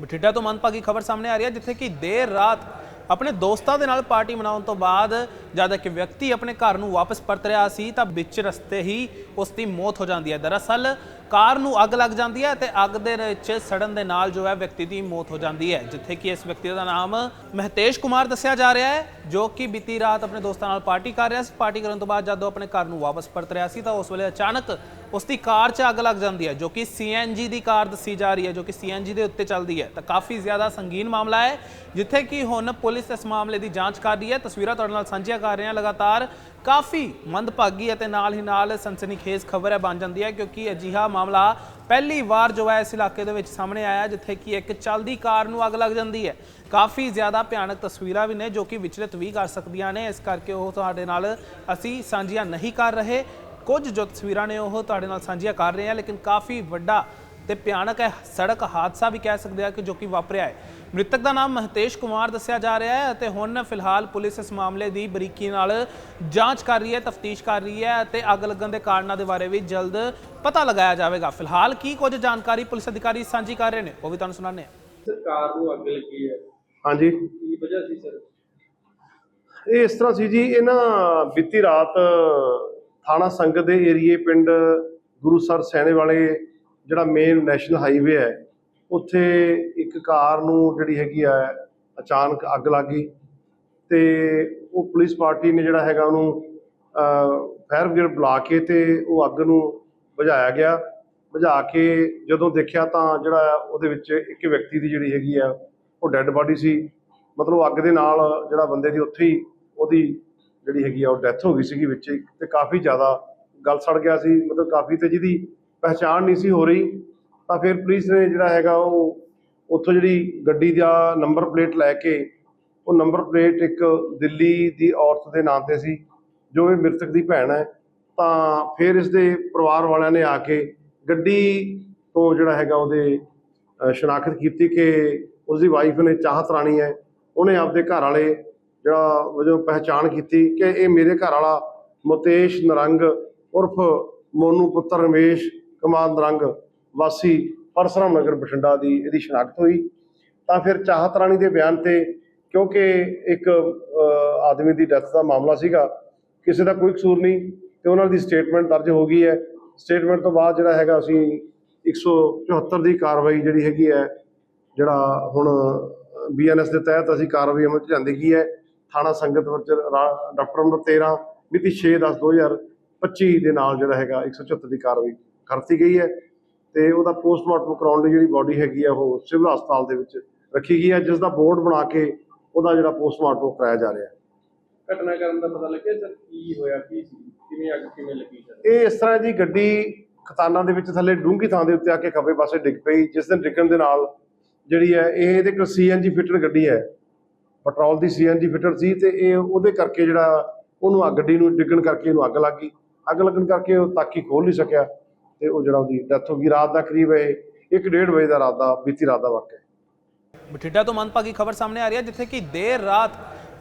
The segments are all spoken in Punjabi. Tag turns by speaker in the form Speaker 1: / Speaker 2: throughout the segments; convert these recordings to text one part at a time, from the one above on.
Speaker 1: ਬਠਿੰਡਾ ਤੋਂ ਮੰਦਭਾਗੀ ਖਬਰ ਸਾਹਮਣੇ ਆ ਰਹੀ ਹੈ, ਜਿੱਥੇ ਕਿ ਦੇਰ ਰਾਤ ਆਪਣੇ ਦੋਸਤਾਂ ਦੇ ਨਾਲ ਪਾਰਟੀ ਮਨਾਉਣ ਤੋਂ ਬਾਅਦ, ਜਦ ਇੱਕ ਵਿਅਕਤੀ ਆਪਣੇ ਘਰ ਨੂੰ ਵਾਪਸ ਪਰਤ ਰਿਹਾ ਸੀ, ਤਾਂ ਵਿੱਚ ਰਸਤੇ ਹੀ ਉਸ ਦੀ ਮੌਤ ਹੋ ਜਾਂਦੀ ਹੈ। ਦਰਅਸਲ, ਕਾਰ ਨੂੰ ਅੱਗ ਲੱਗ ਜਾਂਦੀ ਹੈ ਤੇ ਅੱਗ ਦੇ ਵਿੱਚ ਸੜਨ ਦੇ ਨਾਲ ਜੋ ਹੈ, ਵਿਅਕਤੀ ਦੀ ਮੌਤ ਹੋ ਜਾਂਦੀ ਹੈ, ਜਿੱਥੇ ਕਿ ਇਸ ਵਿਅਕਤੀ ਦਾ ਨਾਮ ਮਹਿਤੇਸ਼ ਕੁਮਾਰ ਦੱਸਿਆ ਜਾ ਰਿਹਾ ਹੈ, ਜੋ ਕਿ ਬੀਤੀ ਰਾਤ ਆਪਣੇ ਦੋਸਤਾਂ ਨਾਲ ਪਾਰਟੀ ਕਰ ਰਿਹਾ ਸੀ। ਪਾਰਟੀ ਕਰਨ ਤੋਂ ਬਾਅਦ ਜਦੋਂ ਆਪਣੇ ਘਰ ਨੂੰ ਵਾਪਸ ਪਰਤ ਰਿਹਾ ਸੀ, ਤਾਂ ਉਸ ਵੇਲੇ ਅਚਾਨਕ ਉਸ ਦੀ ਕਾਰ 'ਚ ਅੱਗ ਲੱਗ ਜਾਂਦੀ ਹੈ, ਜੋ ਕਿ ਸੀਐਨਜੀ ਦੀ ਕਾਰ ਦੱਸੀ ਜਾ ਰਹੀ ਹੈ, ਜੋ ਕਿ ਸੀਐਨਜੀ ਦੇ ਉੱਤੇ ਚੱਲਦੀ ਹੈ। ਤਾਂ ਕਾਫੀ ਜ਼ਿਆਦਾ ਸੰਗੀਨ ਮਾਮਲਾ ਹੈ, ਜਿੱਥੇ ਕਿ ਹੁਣ ਪੁਲਿਸ ਇਸ ਮਾਮਲੇ ਦੀ ਜਾਂਚ ਕਰ ਰਹੀ ਹੈ। ਤਸਵੀਰਾਂ ਤੁਹਾਡੇ ਨਾਲ ਸਾਂਝੀਆਂ ਕਰ ਰਹੇ ਹਾਂ। ਲਗਾਤਾਰ ਕਾਫੀ ਮੰਦਭਾਗੀ ਅਤੇ ਨਾਲ ਹੀ ਨਾਲ ਸਨਸਨੀਖੇਜ਼ ਖਬਰ ਹੈ, ਬਣ ਜਾਂਦੀ ਹੈ, ਕਿਉਂਕਿ ਅਜਿਹਾ ਮਾਮਲਾ ਪਹਿਲੀ ਵਾਰ ਜੋ ਹੈ ਇਸ ਇਲਾਕੇ ਦੇ ਵਿੱਚ ਸਾਹਮਣੇ ਆਇਆ, ਜਿੱਥੇ ਕਿ ਇੱਕ ਚੱਲਦੀ ਕਾਰ ਨੂੰ ਅੱਗ ਲੱਗ ਜਾਂਦੀ ਹੈ। ਕਾਫੀ ਜ਼ਿਆਦਾ ਭਿਆਨਕ ਤਸਵੀਰਾਂ ਵੀ ਨੇ, ਜੋ ਕਿ ਵਿਚਲਿਤ ਵੀ ਕਰ ਸਕਦੀਆਂ ਨੇ। ਇਸ ਕਰਕੇ ਉਹ ਤੁਹਾਡੇ ਨਾਲ ਅਸੀਂ ਸਾਂਝੀਆਂ ਨਹੀਂ ਕਰ ਰਹੇ। ਕੁਝ ਜੋ ਤਸਵੀਰਾਂ ਨੇ ਉਹ ਤੁਹਾਡੇ ਨਾਲ ਸਾਂਝੀਆਂ ਕਰ ਰਹੇ ਹਾਂ ਲੇਕਿਨ ਕਾਫੀ ਵੱਡਾ ਤੇ ਭਿਆਨਕ ਹੈ ਸੜਕ ਹਾਦਸਾ ਵੀ ਕਹਿ ਸਕਦੇ ਆ ਕਿ ਜੋ ਕਿ ਵਾਪਰਿਆ ਹੈ। ਮ੍ਰਿਤਕ ਦਾ ਨਾਮ ਮਹਤੇਸ਼ ਕੁਮਾਰ ਦੱਸਿਆ ਜਾ ਰਿਹਾ ਹੈ ਅਤੇ ਹੁਣ ਫਿਲਹਾਲ ਪੁਲਿਸ ਇਸ ਮਾਮਲੇ ਦੀ ਬਰੀਕੀ ਨਾਲ ਜਾਂਚ ਕਰ ਰਹੀ ਹੈ ਤਫਤੀਸ਼ ਕਰ ਰਹੀ ਹੈ ਅਤੇ ਅੱਗ ਲੱਗਣ ਦੇ ਕਾਰਨਾਂ ਦੇ ਬਾਰੇ ਵੀ ਜਲਦ ਪਤਾ ਲਗਾਇਆ ਜਾਵੇਗਾ। ਫਿਲਹਾਲ ਕੀ ਕੁਝ ਜਾਣਕਾਰੀ ਪੁਲਿਸ ਅਧਿਕਾਰੀ ਸਾਂਝੀ ਕਰ ਰਹੇ ਨੇ ਉਹ ਵੀ ਤੁਹਾਨੂੰ ਸੁਣਾਉਂਦੇ ਹਾਂ।
Speaker 2: ਸਰਕਾਰ ਨੂੰ ਅੱਗ ਲੱਗੀ ਹੈ।
Speaker 3: ਹਾਂਜੀ।
Speaker 2: ਕੀ ਵਜ੍ਹਾ ਸੀ ਸਰ?
Speaker 3: ਇਹ ਇਸ ਤਰ੍ਹਾਂ ਸੀ ਜੀ ਇਹ ਨਾ ਬੀਤੀ ਰਾਤ ਥਾਣਾ ਸੰਗਤ ਦੇ ਏਰੀਏ ਪਿੰਡ ਗੁਰੂਸਰ ਸੈਣੇ ਵਾਲੇ ਜਿਹੜਾ ਮੇਨ ਨੈਸ਼ਨਲ ਹਾਈਵੇ ਹੈ, ਉੱਥੇ ਇੱਕ ਕਾਰ ਨੂੰ ਜਿਹੜੀ ਹੈਗੀ ਆ, ਅਚਾਨਕ ਅੱਗ ਲੱਗ ਗਈ ਤੇ ਉਹ ਪੁਲਿਸ ਪਾਰਟੀ ਨੇ ਜਿਹੜਾ ਹੈਗਾ ਉਹਨੂੰ ਫਾਇਰ ਬ੍ਰਿਗੇਡ ਬੁਲਾ ਕੇ ਤੇ ਉਹ ਅੱਗ ਨੂੰ ਬੁਝਾਇਆ ਗਿਆ। ਬੁਝਾ ਕੇ ਜਦੋਂ ਦੇਖਿਆ ਤਾਂ ਜਿਹੜਾ ਉਹਦੇ ਵਿੱਚ ਇੱਕ ਵਿਅਕਤੀ ਦੀ ਜਿਹੜੀ ਹੈਗੀ ਆ, ਉਹ ਡੈੱਡ ਬਾਡੀ ਸੀ। ਮਤਲਬ ਅੱਗ ਦੇ ਨਾਲ ਜਿਹੜਾ ਬੰਦੇ ਦੀ ਉੱਥੇ ਹੀ ਉਹਦੀ ਜਿਹੜੀ ਹੈਗੀ ਆ, ਉਹ ਡੈਥ ਹੋ ਗਈ ਸੀਗੀ ਵਿੱਚ ਹੀ ਤੇ ਕਾਫੀ ਜ਼ਿਆਦਾ ਗਲ ਸੜ ਗਿਆ ਸੀ, ਮਤਲਬ ਕਾਫੀ ਤੇ ਜਿਹਦੀ ਪਹਿਚਾਣ ਨਹੀਂ ਸੀ ਹੋ ਰਹੀ। ਤਾਂ ਫਿਰ ਪੁਲਿਸ ਨੇ ਜਿਹੜਾ ਹੈਗਾ, ਉਹ ਉੱਥੋਂ ਜਿਹੜੀ ਗੱਡੀ ਦਾ ਨੰਬਰ ਪਲੇਟ ਲੈ ਕੇ, ਉਹ ਨੰਬਰ ਪਲੇਟ ਇੱਕ ਦਿੱਲੀ ਦੀ ਔਰਤ ਦੇ ਨਾਂ ਤੇ ਸੀ, ਜੋ ਵੀ ਮ੍ਰਿਤਕ ਦੀ ਭੈਣ ਹੈ। ਤਾਂ ਫਿਰ ਇਸ ਦੇ ਪਰਿਵਾਰ ਵਾਲਿਆਂ ਨੇ ਆ ਕੇ ਗੱਡੀ ਤੋਂ ਜਿਹੜਾ ਹੈਗਾ, ਉਹਦੇ ਸ਼ਨਾਖਤ ਕੀਤੀ ਕਿ ਉਸ ਦੀ ਵਾਈਫ ਨੇ ਚਾਹਤ ਰਾਣੀ ਹੈ। ਉਹਨੇ ਆਪਦੇ ਘਰ ਵਾਲੇ ਜਿਹੜਾ ਵਜੋਂ ਪਹਿਚਾਣ ਕੀਤੀ ਕਿ ਇਹ ਮੇਰੇ ਘਰ ਵਾਲਾ ਮੁਤੇਸ਼ ਨਰੰਗ ਉਰਫ ਮੋਨੂ ਪੁੱਤਰ ਰਮੇਸ਼ ਕਮਾਨ ਨਰੰਗ ਵਾਸੀ ਪਰਸਰਾਮ ਨਗਰ ਬਠਿੰਡਾ ਦੀ ਇਹਦੀ ਸ਼ਨਾਖਤ ਹੋਈ। ਤਾਂ ਫਿਰ ਚਾਹਤ ਰਾਣੀ ਦੇ ਬਿਆਨ ਤੇ ਕਿਉਂਕਿ ਇੱਕ ਆਦਮੀ ਦੀ ਡੈਥ ਦਾ ਮਾਮਲਾ ਸੀਗਾ, ਕਿਸੇ ਦਾ ਕੋਈ ਕਸੂਰ ਨਹੀਂ ਤੇ ਉਹਨਾਂ ਦੀ ਸਟੇਟਮੈਂਟ ਦਰਜ ਹੋ ਗਈ ਹੈ। ਸਟੇਟਮੈਂਟ ਤੋਂ ਬਾਅਦ ਜਿਹੜਾ ਹੈਗਾ ਅਸੀਂ 174 ਦੀ ਕਾਰਵਾਈ ਜਿਹੜੀ ਹੈਗੀ ਹੈ, ਜਿਹੜਾ ਹੁਣ ਬੀਐਨਐਸ ਦੇ ਤਹਿਤ ਅਸੀਂ ਕਾਰਵਾਈ ਅਮਲ ਚ ਲਿਆਂਦੀ ਗਈ ਹੈ। ਥਾਣਾ ਸੰਗਤ ਵਿੱਚ ਡਾਕਟਰ ਨੰਬਰ 13 ਮਿਤੀ 6/10/2025 ਦੇ ਨਾਲ ਜਿਹੜਾ ਹੈਗਾ 174 ਦੀ ਕਾਰਵਾਈ ਕਰਤੀ ਗਈ ਹੈ ਤੇ ਉਹਦਾ ਪੋਸਟਮਾਰਟਮ ਕਰਾਉਣ ਲਈ ਜਿਹੜੀ ਬਾਡੀ ਹੈਗੀ ਆ ਉਹ ਸਿਵਲ ਹਸਪਤਾਲ ਦੇ ਵਿੱਚ ਰੱਖੀ ਗਈ ਹੈ ਜਿਸ ਦਾ ਬੋਰਡ ਬਣਾ ਕੇ ਉਹਦਾ ਜਿਹੜਾ ਪੋਸਟਮਾਰਟਮ ਕਰਾਇਆ ਜਾ ਰਿਹਾ ਹੈ।
Speaker 2: ਘਟਨਾ ਕਰਨ ਦਾ ਪਤਾ ਲੱਗਿਆ ਸਰ? ਕੀ ਹੋਇਆ? ਕੀ ਸੀ? ਕਿਵੇਂ ਅੱਗ ਕਿਵੇਂ ਲੱਗੀ ਸਰ?
Speaker 3: ਇਹ ਇਸ ਤਰ੍ਹਾਂ ਦੀ ਗੱਡੀ ਖਤਾਨਾਂ ਦੇ ਵਿੱਚ ਥੱਲੇ ਡੂੰਘੀ ਥਾਂ ਦੇ ਉੱਤੇ ਆ ਕੇ ਖੱਬੇ ਪਾਸੇ ਡਿੱਗ ਪਈ ਜਿਸ ਦੇ ਡਿੱਗਣ ਦੇ ਨਾਲ ਜਿਹੜੀ ਹੈ ਇਹ ਇਹਦੇ ਕੋਲ ਸੀਐਨਜੀ ਫਿਟਡ ਗੱਡੀ ਹੈ। ਪੈਟਰੋਲ ਦੀ ਸੀਐਨਜੀ ਫਿਟਡ ਸੀ ਤੇ ਇਹ ਉਹਦੇ ਕਰਕੇ ਜਿਹੜਾ ਉਹਨੂੰ ਆ ਗੱਡੀ ਨੂੰ ਡਿੱਗਣ ਕਰਕੇ ਇਹਨੂੰ ਅੱਗ ਲੱਗ ਗਈ। ਅੱਗ ਲੱਗਣ ਕਰਕੇ ਉਹ ਤਾਕੀ ਖੋਲ ਨਹੀਂ ਸਕਿਆ ਤੇ ਉਹ ਜਿਹੜਾ ਉਹਦੀ ਡੈਥ ਹੋ ਗਈ। ਰਾਤ ਦਾ ਕਰੀਬ ਇਹ 1:30 ਵਜੇ ਦਾ ਰਾਤ ਦਾ ਬੀਤੀ ਰਾਤ ਦਾ ਵਾਕਿਆ
Speaker 1: ਬਠਿੰਡਾ ਤੋਂ ਮੰਦਭਾਗੀ ਖਬਰ ਸਾਹਮਣੇ ਆ ਰਹੀ ਹੈ, ਜਿੱਥੇ ਕਿ ਦੇਰ ਰਾਤ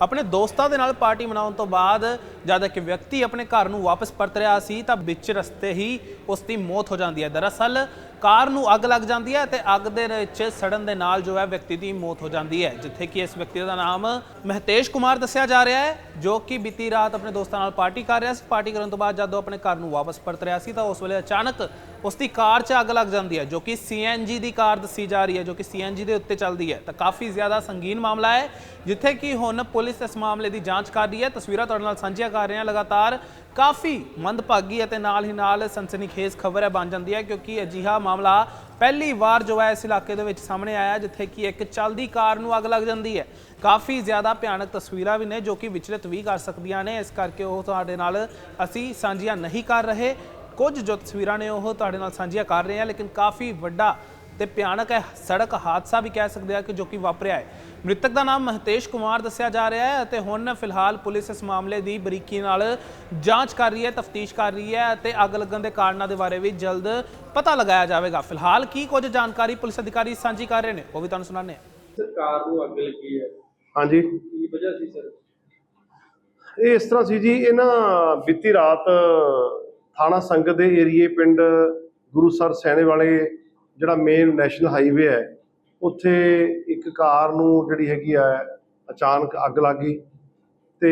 Speaker 1: ਆਪਣੇ ਦੋਸਤਾਂ ਦੇ ਨਾਲ ਪਾਰਟੀ ਮਨਾਉਣ ਤੋਂ ਬਾਅਦ ਜਦ ਇੱਕ ਵਿਅਕਤੀ ਆਪਣੇ ਘਰ ਨੂੰ ਵਾਪਸ ਪਰਤ ਰਿਹਾ ਸੀ ਤਾਂ ਵਿੱਚ ਰਸਤੇ ਹੀ ਉਸ ਦੀ ਮੌਤ ਹੋ ਜਾਂਦੀ ਹੈ। ਦਰਅਸਲ ਕਾਰ ਨੂੰ ਅੱਗ ਲੱਗ ਜਾਂਦੀ ਹੈ ਤੇ ਅੱਗ ਦੇ ਵਿੱਚ ਸੜਨ ਦੇ ਨਾਲ ਜੋ ਹੈ ਵਿਅਕਤੀ ਦੀ ਮੌਤ ਹੋ ਜਾਂਦੀ ਹੈ, ਜਿੱਥੇ ਕਿ ਇਸ ਵਿਅਕਤੀ ਦਾ ਨਾਮ ਮਹਿਤੇਸ਼ ਕੁਮਾਰ ਦੱਸਿਆ ਜਾ ਰਿਹਾ ਹੈ, ਜੋ ਕਿ ਬੀਤੀ ਰਾਤ ਆਪਣੇ ਦੋਸਤਾਂ ਨਾਲ ਪਾਰਟੀ ਕਰ ਰਿਹਾ ਸੀ। ਪਾਰਟੀ ਕਰਨ ਤੋਂ ਬਾਅਦ ਜਦੋਂ ਆਪਣੇ ਘਰ ਨੂੰ ਵਾਪਸ ਪਰਤ ਰਿਹਾ ਸੀ ਤਾਂ ਉਸ ਵੇਲੇ ਅਚਾਨਕ ਉਸ ਦੀ ਕਾਰ 'ਚ ਅੱਗ ਲੱਗ ਜਾਂਦੀ ਹੈ, ਜੋ ਕਿ ਸੀਐਨਜੀ ਦੀ ਕਾਰ ਦੱਸੀ ਜਾ ਰਹੀ ਹੈ, ਜੋ ਕਿ ਸੀਐਨਜੀ ਦੇ ਉੱਤੇ ਚੱਲਦੀ ਹੈ। ਤਾਂ ਕਾਫੀ ਜ਼ਿਆਦਾ ਸੰਗੀਨ ਮਾਮਲਾ ਹੈ, ਜਿੱਥੇ ਕਿ ਹੁਣ ਪੁਲਿਸ ਇਸ ਮਾਮਲੇ ਦੀ ਜਾਂਚ ਕਰ ਰਹੀ ਹੈ। ਤਸਵੀਰਾਂ ਤੁਹਾਡੇ ਨਾਲ ਸਾਂਝੀਆਂ ਕਰ ਰਹੇ ਹਾਂ। ਲਗਾਤਾਰ ਕਾਫੀ ਮੰਦਭਾਗੀ ਅਤੇ ਨਾਲ ਹੀ ਨਾਲ ਸਨਸਨੀਖੇਜ਼ ਖਬਰ ਹੈ, ਬਣ ਜਾਂਦੀ ਹੈ, ਕਿਉਂਕਿ ਅਜਿਹਾ ਮਾਮਲਾ ਪਹਿਲੀ ਵਾਰ ਜੋ ਹੈ ਇਸ ਇਲਾਕੇ ਦੇ ਵਿੱਚ ਸਾਹਮਣੇ ਆਇਆ ਜਿੱਥੇ ਕਿ ਇੱਕ ਚੱਲਦੀ ਕਾਰ ਨੂੰ ਅੱਗ ਲੱਗ ਜਾਂਦੀ ਹੈ। ਕਾਫੀ ਜ਼ਿਆਦਾ ਭਿਆਨਕ ਤਸਵੀਰਾਂ ਵੀ ਨੇ, ਜੋ ਕਿ ਵਿਚਲਿਤ ਵੀ ਕਰ ਸਕਦੀਆਂ ਨੇ। ਇਸ ਕਰਕੇ ਉਹ ਤੁਹਾਡੇ ਨਾਲ ਅਸੀਂ ਸਾਂਝੀਆਂ ਨਹੀਂ ਕਰ ਰਹੇ। ਕੁਝ ਜੋ ਤਸਵੀਰਾਂ ਨੇ ਉਹ ਤੁਹਾਡੇ ਨਾਲ ਸਾਂਝੀਆਂ ਕਰ ਰਹੇ ਹਾਂ ਲੇਕਿਨ ਕਾਫੀ ਵੱਡਾ ਤੇ ਭਿਆਨਕ ਹੈ ਸੜਕ ਹਾਦਸਾ ਵੀ ਕਹਿ ਸਕਦੇ ਆ ਕਿ ਜੋ ਕਿ ਵਾਪਰਿਆ ਹੈ। ਮ੍ਰਿਤਕ ਦਾ ਨਾਮ ਮਹਤੇਸ਼ ਕੁਮਾਰ ਦੱਸਿਆ ਜਾ ਰਿਹਾ ਹੈ ਅਤੇ ਹੁਣ ਫਿਲਹਾਲ ਪੁਲਿਸ ਇਸ ਮਾਮਲੇ ਦੀ ਬਰੀਕੀ ਨਾਲ ਜਾਂਚ ਕਰ ਰਹੀ ਹੈ ਤਫਤੀਸ਼ ਕਰ ਰਹੀ ਹੈ ਅਤੇ ਅੱਗ ਲੱਗਣ ਦੇ ਕਾਰਨਾਂ ਦੇ ਬਾਰੇ ਵੀ ਜਲਦ ਪਤਾ ਲਗਾਇਆ ਜਾਵੇਗਾ। ਫਿਲਹਾਲ ਕੀ ਕੁਝ ਜਾਣਕਾਰੀ ਪੁਲਿਸ ਅਧਿਕਾਰੀ ਸਾਂਝੀ ਕਰ ਰਹੇ ਨੇ ਉਹ ਵੀ ਤੁਹਾਨੂੰ ਸੁਣਾਉਂਦੇ ਹਾਂ।
Speaker 2: ਸਰਕਾਰ ਨੂੰ ਅੱਗ ਲੱਗੀ ਹੈ।
Speaker 3: ਹਾਂਜੀ।
Speaker 2: ਕੀ ਵਜ੍ਹਾ ਸੀ ਸਰ?
Speaker 3: ਇਹ ਇਸ ਤਰ੍ਹਾਂ ਸੀ ਜੀ ਇਹ ਨਾ ਬੀਤੀ ਰਾਤ ਥਾਣਾ ਸੰਗਤ ਦੇ ਏਰੀਏ ਪਿੰਡ ਗੁਰੂਸਰ ਸੈਣੇ ਵਾਲੇ ਜਿਹੜਾ ਮੇਨ ਨੈਸ਼ਨਲ ਹਾਈਵੇ ਹੈ, ਉੱਥੇ ਇੱਕ ਕਾਰ ਨੂੰ ਜਿਹੜੀ ਹੈਗੀ ਆ, ਅਚਾਨਕ ਅੱਗ ਲੱਗ ਗਈ ਤੇ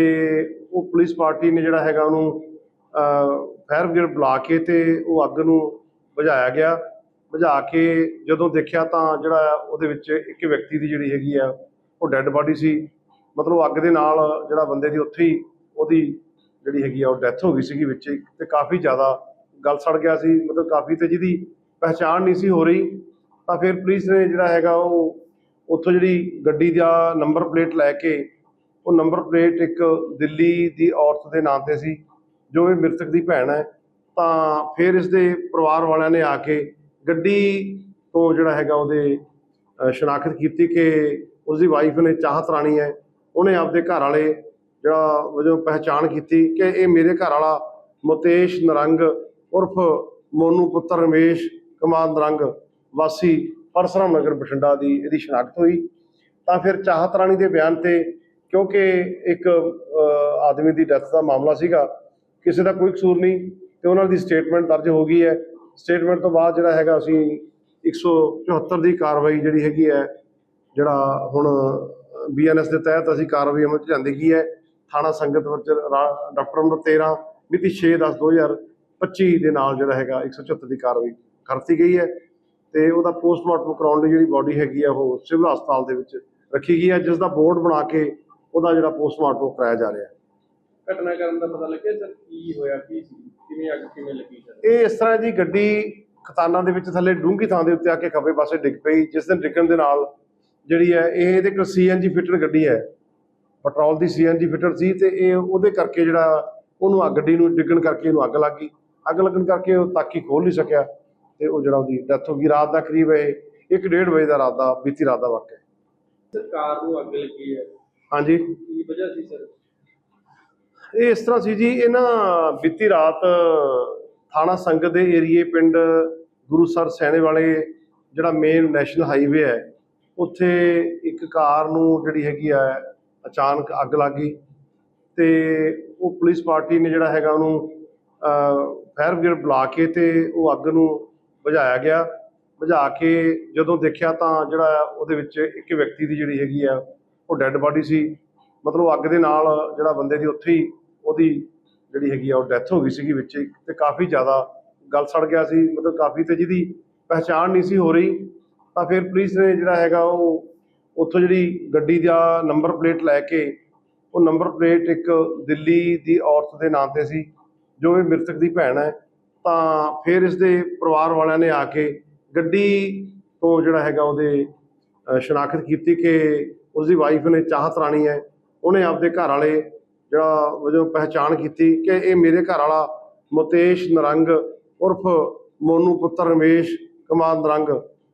Speaker 3: ਉਹ ਪੁਲਿਸ ਪਾਰਟੀ ਨੇ ਜਿਹੜਾ ਹੈਗਾ ਉਹਨੂੰ ਫਾਇਰ ਬ੍ਰਿਗੇਡ ਬੁਲਾ ਕੇ ਤੇ ਉਹ ਅੱਗ ਨੂੰ ਬੁਝਾਇਆ ਗਿਆ। ਬੁਝਾ ਕੇ ਜਦੋਂ ਦੇਖਿਆ ਤਾਂ ਜਿਹੜਾ ਉਹਦੇ ਵਿੱਚ ਇੱਕ ਵਿਅਕਤੀ ਦੀ ਜਿਹੜੀ ਹੈਗੀ ਆ, ਉਹ ਡੈੱਡ ਬਾਡੀ ਸੀ। ਮਤਲਬ ਅੱਗ ਦੇ ਨਾਲ ਜਿਹੜਾ ਬੰਦੇ ਦੀ ਉੱਥੇ ਹੀ ਉਹਦੀ ਜਿਹੜੀ ਹੈਗੀ ਆ, ਉਹ ਡੈਥ ਹੋ ਗਈ ਸੀਗੀ ਵਿੱਚ ਹੀ ਤੇ ਕਾਫੀ ਜ਼ਿਆਦਾ ਗਲ ਸੜ ਗਿਆ ਸੀ, ਮਤਲਬ ਕਾਫੀ ਤੇ ਜਿਹਦੀ ਪਹਿਚਾਣ ਨਹੀਂ ਸੀ ਹੋ ਰਹੀ। ਤਾਂ ਫਿਰ ਪੁਲਿਸ ਨੇ ਜਿਹੜਾ ਹੈਗਾ, ਉਹ ਉੱਥੋਂ ਜਿਹੜੀ ਗੱਡੀ ਦਾ ਨੰਬਰ ਪਲੇਟ ਲੈ ਕੇ, ਉਹ ਨੰਬਰ ਪਲੇਟ ਇੱਕ ਦਿੱਲੀ ਦੀ ਔਰਤ ਦੇ ਨਾਂ ਤੇ ਸੀ, ਜੋ ਵੀ ਮ੍ਰਿਤਕ ਦੀ ਭੈਣ ਹੈ। ਤਾਂ ਫਿਰ ਇਸ ਦੇ ਪਰਿਵਾਰ ਵਾਲਿਆਂ ਨੇ ਆ ਕੇ ਗੱਡੀ ਤੋਂ ਜਿਹੜਾ ਹੈਗਾ, ਉਹਦੇ ਸ਼ਨਾਖਤ ਕੀਤੀ ਕਿ ਉਸ ਦੀ ਵਾਈਫ ਨੇ ਚਾਹਤ ਰਾਣੀ ਹੈ। ਉਹਨੇ ਆਪਦੇ ਘਰ ਵਾਲੇ ਜਿਹੜਾ ਵਜੋਂ ਪਹਿਚਾਣ ਕੀਤੀ ਕਿ ਇਹ ਮੇਰੇ ਘਰ ਵਾਲਾ ਮੁਤੇਸ਼ ਨਰੰਗ ਉਰਫ ਮੋਨੂ ਪੁੱਤਰ ਰਮੇਸ਼ ਕਮਾਨ ਨਰੰਗ ਵਾਸੀ ਪਰਸਰਾਮ ਨਗਰ ਬਠਿੰਡਾ ਦੀ ਇਹਦੀ ਸ਼ਨਾਖਤ ਹੋਈ। ਤਾਂ ਫਿਰ ਚਾਹਤ ਰਾਣੀ ਦੇ ਬਿਆਨ ਤੇ ਕਿਉਂਕਿ ਇੱਕ ਆਦਮੀ ਦੀ ਡੈਥ ਦਾ ਮਾਮਲਾ ਸੀਗਾ, ਕਿਸੇ ਦਾ ਕੋਈ ਕਸੂਰ ਨਹੀਂ ਤੇ ਉਹਨਾਂ ਦੀ ਸਟੇਟਮੈਂਟ ਦਰਜ ਹੋ ਗਈ ਹੈ। ਸਟੇਟਮੈਂਟ ਤੋਂ ਬਾਅਦ ਜਿਹੜਾ ਹੈਗਾ ਅਸੀਂ 174 ਦੀ ਕਾਰਵਾਈ ਜਿਹੜੀ ਹੈਗੀ ਹੈ, ਜਿਹੜਾ ਹੁਣ ਬੀਐਨਐਸ ਦੇ ਤਹਿਤ ਅਸੀਂ ਕਾਰਵਾਈ ਅਮਲ ਚ ਜਾਂਦੀ ਕੀ ਹੈ। ਥਾਣਾ ਸੰਗਤ ਵਿੱਚ ਡਾਕਟਰ ਨੰਬਰ 13 ਮਿਤੀ 6/10/2025 ਦੇ ਨਾਲ ਜਿਹੜਾ ਹੈਗਾ 174 ਦੀ ਕਾਰਵਾਈ ਕਰਤੀ ਗਈ ਹੈ ਤੇ ਉਹਦਾ ਪੋਸਟਮਾਰਟਮ ਕਰਾਉਣ ਲਈ ਜਿਹੜੀ ਬਾਡੀ ਹੈਗੀ ਆ ਉਹ ਸਿਵਲ ਹਸਪਤਾਲ ਦੇ ਵਿੱਚ ਰੱਖੀ ਗਈ ਹੈ ਜਿਸ ਦਾ ਬੋਰਡ ਬਣਾ ਕੇ ਉਹਦਾ ਜਿਹੜਾ ਪੋਸਟਮਾਰਟਮ ਕਰਾਇਆ ਜਾ ਰਿਹਾ ਹੈ।
Speaker 2: ਘਟਨਾ ਕਰਨ ਦਾ ਪਤਾ ਲੱਗਿਆ ਸਰ ਕੀ ਹੋਇਆ ਕੀ ਸੀ? ਕਿਵੇਂ ਅੱਗ ਕਿਵੇਂ ਲੱਗੀ ਸਰ?
Speaker 3: ਇਹ ਇਸ ਤਰ੍ਹਾਂ ਜੀ ਗੱਡੀ ਖਤਾਨਾਂ ਦੇ ਵਿੱਚ ਥੱਲੇ ਡੂੰਘੀ ਥਾਂ ਦੇ ਉੱਤੇ ਆ ਕੇ ਖੱਬੇ ਪਾਸੇ ਡਿੱਗ ਪਈ ਜਿਸ ਦੇ ਡਿੱਗਣ ਦੇ ਨਾਲ ਜਿਹੜੀ ਹੈ ਇਹ ਇਹਦੇ ਕੋਲ ਸੀਐਨਜੀ ਫਿਟਡ ਗੱਡੀ ਹੈ। ਪੈਟਰੋਲ ਦੀ ਸੀਐਨਜੀ ਫਿਟਡ ਸੀ ਤੇ ਇਹ ਉਹਦੇ ਕਰਕੇ ਜਿਹੜਾ ਉਹਨੂੰ ਆ ਗੱਡੀ ਨੂੰ ਡਿੱਗਣ ਕਰਕੇ ਇਹਨੂੰ ਅੱਗ ਲੱਗ ਗਈ। ਅੱਗ ਲੱਗਣ ਕਰਕੇ ਉਹ ਤਾਕੀ ਖੋਲ ਨਹੀਂ ਸਕਿਆ ਤੇ ਉਹ ਜਿਹੜਾ ਉਹਦੀ ਡੈਥ ਹੋ ਗਈ। ਰਾਤ ਦਾ ਕਰੀਬ ਇਹ 1:30 ਵਜੇ ਦਾ ਰਾਤ ਦਾ ਬੀਤੀ ਰਾਤ ਦਾ ਵਾਕਿਆ। ਹੈ।
Speaker 2: ਸਰਕਾਰ ਨੂੰ ਅੱਗ ਲੱਗੀ ਹੈ।
Speaker 3: ਹਾਂਜੀ।
Speaker 2: ਕੀ ਵਜ੍ਹਾ ਸੀ ਸਰ?
Speaker 3: ਇਹ ਇਸ ਤਰ੍ਹਾਂ ਸੀ ਜੀ ਇਹ ਨਾ ਬੀਤੀ ਰਾਤ ਥਾਣਾ ਸੰਗਤ ਦੇ ਏਰੀਏ ਪਿੰਡ ਗੁਰੂਸਰ ਸੈਣੇ ਵਾਲੇ ਜਿਹੜਾ ਮੇਨ ਨੈਸ਼ਨਲ ਹਾਈਵੇ ਹੈ ਉੱਥੇ ਇੱਕ ਕਾਰ ਨੂੰ ਜਿਹੜੀ ਹੈਗੀ ਆ ਅਚਾਨਕ ਅੱਗ ਲੱਗ ਗਈ ਤੇ ਉਹ ਪੁਲਿਸ ਪਾਰਟੀ ਨੇ ਜਿਹੜਾ ਹੈਗਾ ਉਹਨੂੰ ਫਾਇਰ ਬ੍ਰਿਗੇਡ ਬੁਲਾ ਕੇ ਤੇ ਉਹ ਅੱਗ ਨੂੰ ਬੁਝਾਇਆ ਗਿਆ। ਬੁਝਾ ਕੇ ਜਦੋਂ ਦੇਖਿਆ ਤਾਂ ਜਿਹੜਾ ਉਹਦੇ ਵਿੱਚ ਇੱਕ ਵਿਅਕਤੀ ਦੀ ਜਿਹੜੀ ਹੈਗੀ ਆ, ਉਹ ਡੈੱਡ ਬਾਡੀ ਸੀ। ਮਤਲਬ ਅੱਗ ਦੇ ਨਾਲ ਜਿਹੜਾ ਬੰਦੇ ਦੀ ਉੱਥੇ ਹੀ ਉਹਦੀ ਜਿਹੜੀ ਹੈਗੀ ਆ, ਉਹ ਡੈਥ ਹੋ ਗਈ ਸੀਗੀ ਵਿੱਚ ਹੀ ਤੇ ਕਾਫੀ ਜ਼ਿਆਦਾ ਗਲ ਸੜ ਗਿਆ ਸੀ। ਮਤਲਬ ਕਾਫੀ ਤੇ ਜਿਹਦੀ ਪਹਿਚਾਣ ਨਹੀਂ ਸੀ ਹੋ ਰਹੀ। ਤਾਂ ਫਿਰ ਪੁਲਿਸ ਨੇ ਜਿਹੜਾ ਹੈਗਾ ਉਹ ਉੱਥੋਂ ਜਿਹੜੀ ਗੱਡੀ ਦਾ ਨੰਬਰ ਪਲੇਟ ਲੈ ਕੇ, ਉਹ ਨੰਬਰ ਪਲੇਟ ਇੱਕ ਦਿੱਲੀ ਦੀ ਔਰਤ ਦੇ ਨਾਂ ਤੇ ਸੀ, ਜੋ ਵੀ ਮ੍ਰਿਤਕ ਦੀ ਭੈਣ ਹੈ, ਤਾਂ ਫਿਰ ਇਸ ਦੇ ਪਰਿਵਾਰ ਵਾਲਿਆਂ ਨੇ ਆ ਕੇ ਗੱਡੀ ਤੋਂ ਜਿਹੜਾ ਹੈਗਾ ਉਹਦੇ ਸ਼ਨਾਖਤ ਕੀਤੀ ਕਿ ਉਸ ਦੀ ਵਾਈਫ ਨੇ ਚਾਹਤ ਰਾਣੀ ਹੈ। ਉਹਨੇ ਆਪਦੇ ਘਰ ਵਾਲੇ ਜਿਹੜਾ ਵਜੋਂ ਪਹਿਚਾਣ ਕੀਤੀ ਕਿ ਇਹ ਮੇਰੇ ਘਰ ਵਾਲਾ ਮੁਤੇਸ਼ ਨਰੰਗ ਉਰਫ ਮੋਨੂ ਪੁੱਤਰ ਰਮੇਸ਼ ਕਮਾਨ ਨਰੰਗ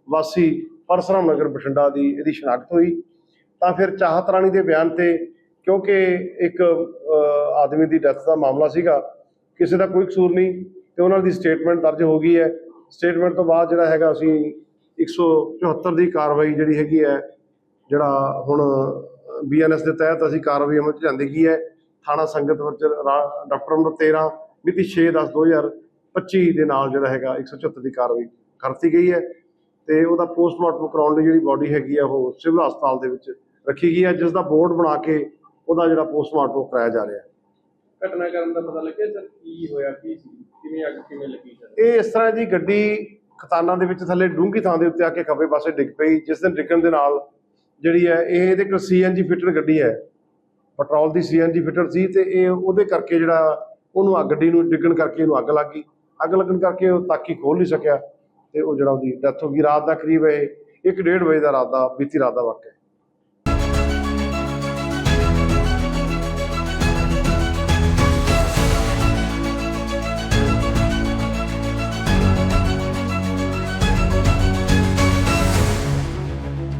Speaker 3: ਵਾਸੀ ਪਰਸਰਾਮ ਨਗਰ ਬਠਿੰਡਾ ਦੀ ਇਹਦੀ ਸ਼ਨਾਖਤ ਹੋਈ। ਤਾਂ ਫਿਰ ਚਾਹਤ ਰਾਣੀ ਦੇ ਬਿਆਨ ਤੇ ਕਿਉਂਕਿ ਇੱਕ ਆਦਮੀ ਦੀ ਡੈਥ ਦਾ ਮਾਮਲਾ ਸੀਗਾ, ਕਿਸੇ ਦਾ ਕੋਈ ਕਸੂਰ ਨਹੀਂ, ਤੇ ਉਹਨਾਂ ਦੀ ਸਟੇਟਮੈਂਟ ਦਰਜ ਹੋ ਗਈ ਹੈ। ਸਟੇਟਮੈਂਟ ਤੋਂ ਬਾਅਦ ਜਿਹੜਾ ਹੈਗਾ ਅਸੀਂ 174 ਦੀ ਕਾਰਵਾਈ ਜਿਹੜੀ ਹੈਗੀ ਹੈ, ਜਿਹੜਾ ਹੁਣ ਬੀਐਨਐਸ ਦੇ ਤਹਿਤ ਅਸੀਂ ਕਾਰਵਾਈ ਅਮਲ ਚ ਲਿਆਂਦੀ ਗਈ ਹੈ। ਥਾਣਾ ਸੰਗਤ ਵਿੱਚ ਰਾ- ਡਾਕਟਰ ਨੰਬਰ 13 ਮਿਤੀ 6/10/2025 ਦੇ ਨਾਲ ਜਿਹੜਾ ਹੈਗਾ 174 ਦੀ ਕਾਰਵਾਈ ਕਰਤੀ ਗਈ ਹੈ। ਤੇ ਉਹਦਾ ਪੋਸਟਮਾਰਟਮ ਕਰਾਉਣ ਲਈ ਜਿਹੜੀ ਬਾਡੀ ਹੈਗੀ ਆ ਉਹ ਸਿਵਲ ਹਸਪਤਾਲ ਦੇ ਵਿੱਚ ਰੱਖੀ ਗਈ ਹੈ ਜਿਸ ਦਾ ਬੋਰਡ ਬਣਾ ਕੇ ਉਹਦਾ ਜਿਹੜਾ ਪੋਸਟਮਾਰਟਮ ਕਰਾਇਆ ਜਾ ਰਿਹਾ। ਹੈ
Speaker 2: ਘਟਨਾ ਕਰਨ ਦਾ ਪਤਾ ਲੱਗਿਆ ਸਰ ਕੀ ਹੋਇਆ ਕੀ ਸੀ? ਕਿਵੇਂ ਅੱਗ ਕਿਵੇਂ ਲੱਗੀ ਸਰ
Speaker 3: ਇਹ ਇਸ ਤਰ੍ਹਾਂ ਜੀ ਗੱਡੀ ਖਤਾਨਾਂ ਦੇ ਵਿੱਚ ਥੱਲੇ ਡੂੰਘੀ ਥਾਂ ਦੇ ਉੱਤੇ ਆ ਕੇ ਖੱਬੇ ਪਾਸੇ ਡਿੱਗ ਪਈ ਜਿਸ ਦੇ ਡਿੱਗਣ ਦੇ ਨਾਲ ਜਿਹੜੀ ਹੈ ਇਹ ਇਹਦੇ ਕੋਲ ਸੀਐਨਜੀ ਫਿਟਡ ਗੱਡੀ ਹੈ। ਪੈਟਰੋਲ ਦੀ ਸੀਐਨਜੀ ਫਿਟਡ ਸੀ ਤੇ ਇਹ ਉਹਦੇ ਕਰਕੇ ਜਿਹੜਾ ਉਹਨੂੰ ਆ ਗੱਡੀ ਨੂੰ ਡਿੱਗਣ ਕਰਕੇ ਇਹਨੂੰ ਅੱਗ ਲੱਗ ਗਈ। ਅੱਗ ਲੱਗਣ ਕਰਕੇ ਉਹ ਤਾਕੀ ਖੋਲ ਨਹੀਂ ਸਕਿਆ। ਤੇ ਉਹ ਜਿਹੜਾ ਉਹਦੀ ਡੈਥ ਹੋ ਗਈ, ਰਾਤ ਦਾ ਕਰੀਬ ਇਹ 1:30 ਵਜੇ ਦਾ ਰਾਤ ਦਾ ਬੀਤੀ ਰਾਤ ਦਾ ਵਾਕਿਆ ਹੈ।